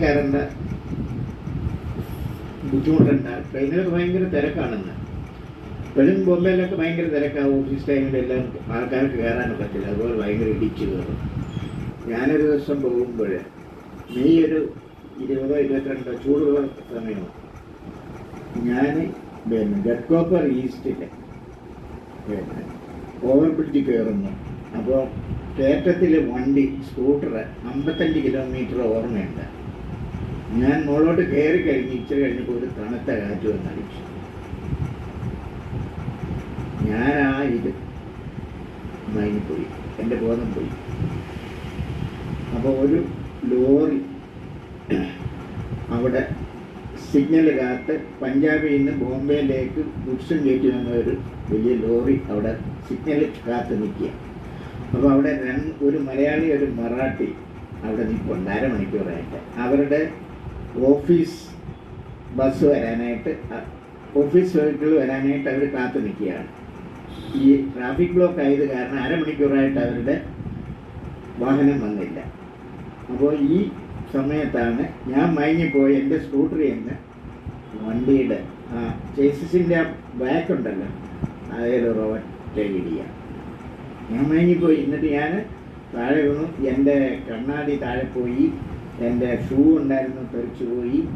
കയറേണ്ട ബുദ്ധിമുട്ടുണ്ട്. ട്രെയിനിലൊക്കെ ഭയങ്കര തിരക്കാണെന്ന്. ഇപ്പോഴും ബോംബെയിലൊക്കെ ഭയങ്കര തിരക്കാണ് ഓഫീസ് ടൈമിലെല്ലാം ആൾക്കാർക്ക് കയറാനൊക്കെ പറ്റില്ല അതുപോലെ ഭയങ്കര ഇടിച്ചു കയറും. ഞാനൊരു ദിവസം പോകുമ്പോൾ മെയ് ഒരു ഇരുപതോ ഇരുപത്തിരണ്ടോ ചൂടുള്ള സമയമാണ്. ഞാൻ പിന്നെ ഗഡ്കോപ്പർ ഈസ്റ്റിലെ പിന്നെ ഓവർ ബ്രിഡ്ജ് കയറുന്നു. അപ്പോൾ കയറ്റത്തിൽ വണ്ടി സ്കൂട്ടർ അമ്പത്തഞ്ച് കിലോമീറ്റർ ഓർമ്മയുണ്ട്. ഞാൻ മുകളോട്ട് കയറി കഴിഞ്ഞ് ഇച്ചിരി കഴിഞ്ഞപ്പോൾ ഒരു തണുത്ത കാറ്റ് വന്നടിച്ചു ഞാൻ ആ ഇത് മൈനിപ്പോയി എന്റെ ബോധം പോയി. അപ്പോൾ ഒരു ലോറി അവിടെ സിഗ്നൽ കാത്ത് പഞ്ചാബിൽ നിന്ന് ബോംബെയിലേക്ക് ഗുഡ്സും കയറ്റി വന്ന ഒരു വലിയ ലോറി അവിടെ സിഗ്നൽ കാത്ത് നിൽക്കുക. അപ്പോൾ അവിടെ രണ്ട് ഒരു മലയാളി ഒരു മറാഠി അവിടെ നിൽപ്പുണ്ട്. അരമണിക്കൂറായിട്ട്. അവരുടെ ഓഫീസ് ബസ് വരാനായിട്ട് ഓഫീസ് വെഹിക്കിൾ വരാനായിട്ട് അവർ കാത്തു നിൽക്കുകയാണ്. ഈ ട്രാഫിക് ബ്ലോക്ക് ആയത് കാരണം അരമണിക്കൂറായിട്ട് അവരുടെ വാഹനം വന്നില്ല. അപ്പോൾ ഈ സമയത്താണ് ഞാൻ മയങ്ങിപ്പോയി എന്റെ സ്കൂട്ടറിൽ നിന്ന് വണ്ടിയുടെ ആ ചേസിന്റെ ആ ബാക്ക് ഉണ്ടല്ലോ അതായത് റോറ്റ ഇടിയ ഞാൻ മയങ്ങിപ്പോയി. എന്നിട്ട് ഞാൻ താഴെ വീണു. എന്റെ കണ്ണാടി താഴെ പോയി. എന്റെ ഷൂ ഉണ്ടായിരുന്നു തെറിച്ചു പോയി.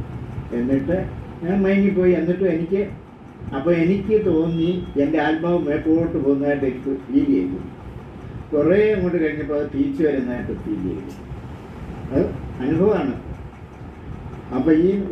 എന്നിട്ട് ഞാൻ മയങ്ങിപ്പോയി. എന്നിട്ടും എനിക്ക് അപ്പോൾ എനിക്ക് തോന്നി എന്റെ ആത്മാവ് മേപ്പോട്ട് പോകുന്നതായിട്ട് എനിക്ക് ഫീൽ ചെയ്തു. കുറേ അങ്ങോട്ട് കഴിഞ്ഞപ്പോൾ അത് തിരിച്ചു വരുന്നതായിട്ട് ഫീൽ ചെയ്തു. അത് അനുഭവമാണ്. അപ്പോൾ ഈ